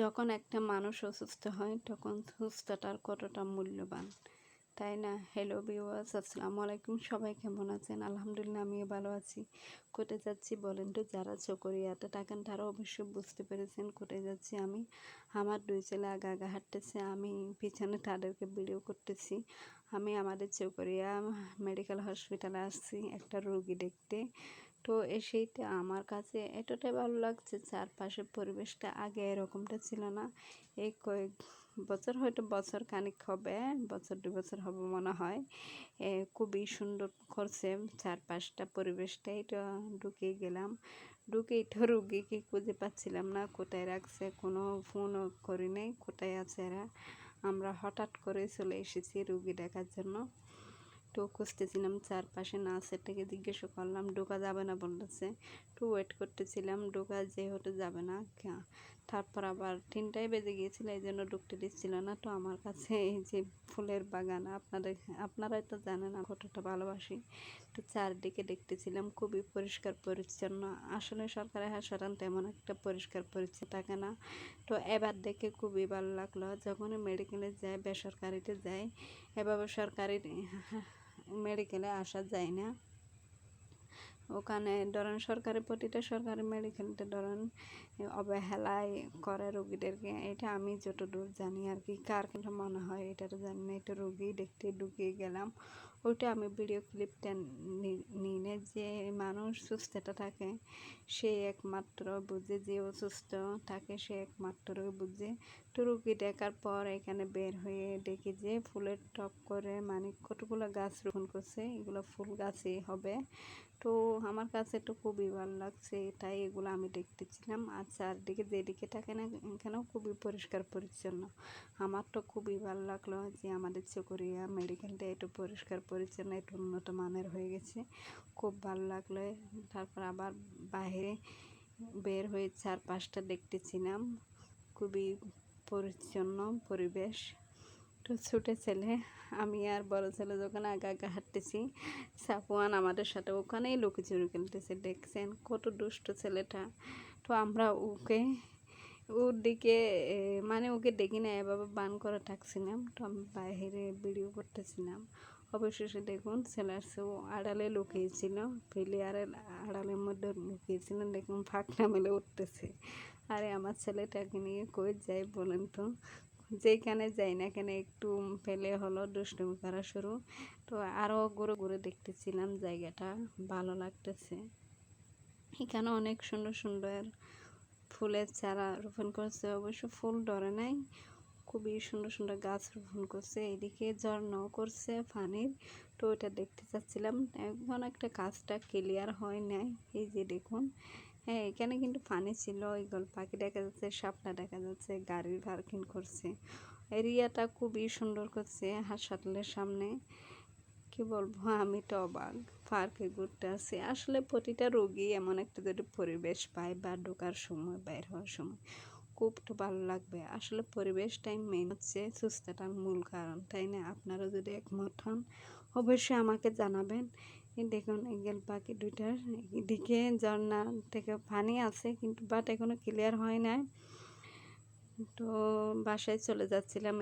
যখন একটা মানুষ অসুস্থ হয়, তখন সুস্থতার কতটা মূল্যবান? তাই না? হ্যালো বিওয়াস আসসালামু আলাইকুম। সবাই কেমন আছেন? আলহামদুলিল্লাহ, আমিও ভালো আছি। কোথায় যাচ্ছি বলেন তো? যারা চকরিয়াতে থাকেন তারা অবশ্যই বুঝতে পেরেছেন কোথায় যাচ্ছি আমি। আমার দুই ছেলে আগা আগা হাঁটতেছে, আমি পিছনে তাদেরকে ভিডিও করতেছি। আমি আমাদের চকরিয়া মেডিকেল হসপিটালে আসছি, একটা রোগী দেখতে। তো সেইটা আমার কাছে এতটাই ভালো লাগছে চারপাশের পরিবেশটা আগে এরকমটা ছিল না। এই কয়েক বছর হয়তো বছর খানিক হবে, বছর দু বছর হবে মনে হয়। খুবই সুন্দর করছে চারপাশটা পরিবেশটা এটা ঢুকে গেলাম। ঢুকে এটা রুগীকে খুঁজে পাচ্ছিলাম না, কোথায় রাখছে, কোনো ফোনও করি নাই, কোথায় আছে এরা। আমরা হঠাৎ করে চলে এসেছি রুগী দেখার জন্য। তো খুঁজতেছিলাম, চারপাশে না থেকে জিজ্ঞেস করলাম ঢোকা যাবে না? বলতেছে। একটু ওয়েট করতেছিলাম ঢোকা যেহেতু যাবে না তারপর আবার তিনটায় বেজে গিয়েছিল এই জন্য ঢুকতে দিচ্ছিল না। তো আমার কাছে এই যে ফুলের বাগান, আপনাদের, আপনারাই তো জানেন কতটা ভালোবাসি। তো চারদিকে দেখতেছিলাম, খুবই পরিষ্কার পরিচ্ছন্ন। আসলে সরকারি হাসপাতাল তেমন একটা পরিষ্কার পরিচ্ছন্ন থাকে না। তো এবার দেখে খুবই ভালো লাগল যখন মেডিকেলে যায় বেসরকারিতে যায় এভাবে সরকারি মেডিকেলে আসা যায় না। ওখানে ধরেন সরকারি, প্রতিটা সরকারি মেডিকেলতে ধরেন অবহেলায় করে রোগীদেরকে। এটা আমি যতদূর জানি আর কি, কার কিন্তু মনে হয় এটা তো জানি না এটা রুগী দেখতে ঢুকিয়ে গেলাম। ওইটা আমি ভিডিও ক্লিপটা নিয়ে যে মানুষ সুস্থতা থাকে, সে একমাত্র বুঝে যে অসুস্থ থাকে, সে একমাত্র বুঝে। তো রুগী দেখার পর এখানে বের হয়ে দেখি যে ফুলের টপ করে মানে কতগুলো গাছ রোপণ করছে, এগুলো ফুল গাছই হবে। তো আমার কাছে তো খুবই ভালো লাগছে, তাই এগুলো আমি দেখতেছিলাম। আর চারদিকে যেদিকে থাকে না এখানেও খুবই পরিষ্কার পরিচ্ছন্ন। আমার তো খুবই ভালো লাগল যে আমাদের চকরিয়া মেডিকেলটা একটু পরিষ্কার পরিচ্ছন্ন একটু উন্নত মানের হয়ে গেছে। খুব ভালো লাগল। তারপর আবার বাইরে বের হয়ে চারপাশটা দেখতেছিলাম। খুবই পরিচ্ছন্ন পরিবেশ। তো ছোটো ছেলে, আমি আর বড় ছেলে যখন আগে আগে হাঁটতেছি সাপুয়ান আমাদের সাথে ওখানেই লুকি চুরি খেলতেছে, দেখছেন? কত দুষ্ট ছেলেটা। তো আমরা ওকে, ওর দিকে মানে ওকে দেখি না এভাবে বান করে থাকছিলাম। তো আমি বাইরে ভিডিও করতেছিলাম। অবশেষে দেখুন ছেলের ও আড়ালে লুকিয়েছিল প্লেয়ারের আড়ালের মধ্যে লুকিয়েছিলেন দেখুন ফাঁকনা মেলে উঠতেছে। আরে আমার ছেলেটাকে নিয়ে কই যাই বলেন তো? যেখানে যাই না কেন একটু পেলে হলো দুষ্টুমি করা শুরু। তো আরও ঘুরে ঘুরে দেখতেছিলাম জায়গাটা, ভালো লাগতেছে। এখানে অনেক সুন্দর সুন্দর ফুলের চারা রোপণ করছে, অবশ্য ফুল ধরে নাই। খুবই সুন্দর সুন্দর গাছ রোপণ করছে। এদিকে ঝর্ণাও করছে পানির তো ওটা দেখতে চাচ্ছিলাম। এখন একটা কাজটা ক্লিয়ার হয় নাই। এই যে দেখুন। হ্যাঁ এখানে কিন্তু পানি ছিল। ইগল পাখি দেখা যাচ্ছে সাপটা দেখা যাচ্ছে, গাড়ির পার্কিং করছে। এরিয়াটা খুবই সুন্দর করছে হাসপাতালের সামনে। কি বলব, আমি তো অবাক। পার্কে ঘুরতে আসি। আসলে প্রতিটা রোগী এমন একটা যদি পরিবেশ পায় বা ঢোকার সময়, বাইর হওয়ার সময় খুব ভালো লাগবে। আসলে পরিবেশটাই মেন হচ্ছে সুস্থতার মূল কারণ, তাই না? আপনারা যদি একমত হন, অবশ্যই আমাকে জানাবেন। দেখুন, এগেল পাখি দুইটার দিকে ঝর্ণা থেকে পানি আছে, কিন্তু বাট এখনও ক্লিয়ার হয় নাই। তো বাসায় চলে যাচ্ছিলাম